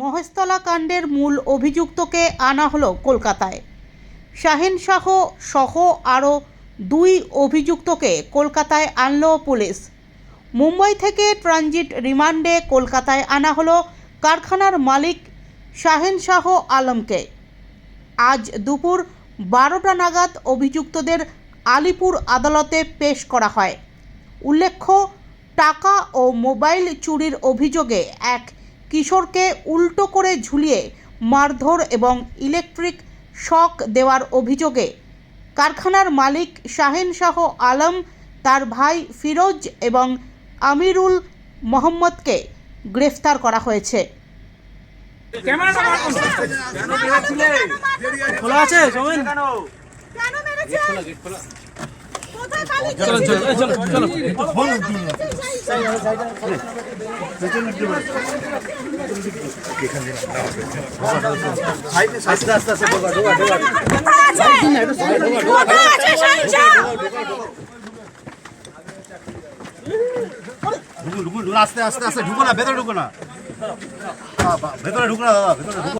মহেশতলা কাণ্ডের মূল অভিযুক্তকে আনা হলো কলকাতায়। শাহিন শাহ সহ আরও দুই অভিযুক্তকে কলকাতায় আনলো পুলিশ। মুম্বাই থেকে ট্রানজিট রিমান্ডে কলকাতায় আনা হলো কারখানার মালিক শাহিন শাহ আলমকে। আজ দুপুর বারোটা নাগাদ অভিযুক্তদের আলিপুর আদালতে পেশ করা হয়। উল্লেখ্য, টাকা ও মোবাইল চুরির অভিযোগে এক কিশোরকে উল্টো করে ঝুলিয়ে মারধর এবং ইলেকট্রিক শক দেওয়ার অভিযোগে কারখানার মালিক শাহিন শাহ আলম তার ভাই ফিরোজ এবং আমিরুল মোহাম্মদকে গ্রেফতার করা হয়েছে। খোলা আছে চলো আস্তে আস্তে আস্তে ঢুকো না ভেতরে ঢুকো না। ভেতরে ঢুকো না দাদা ভেতরে ঢুকো।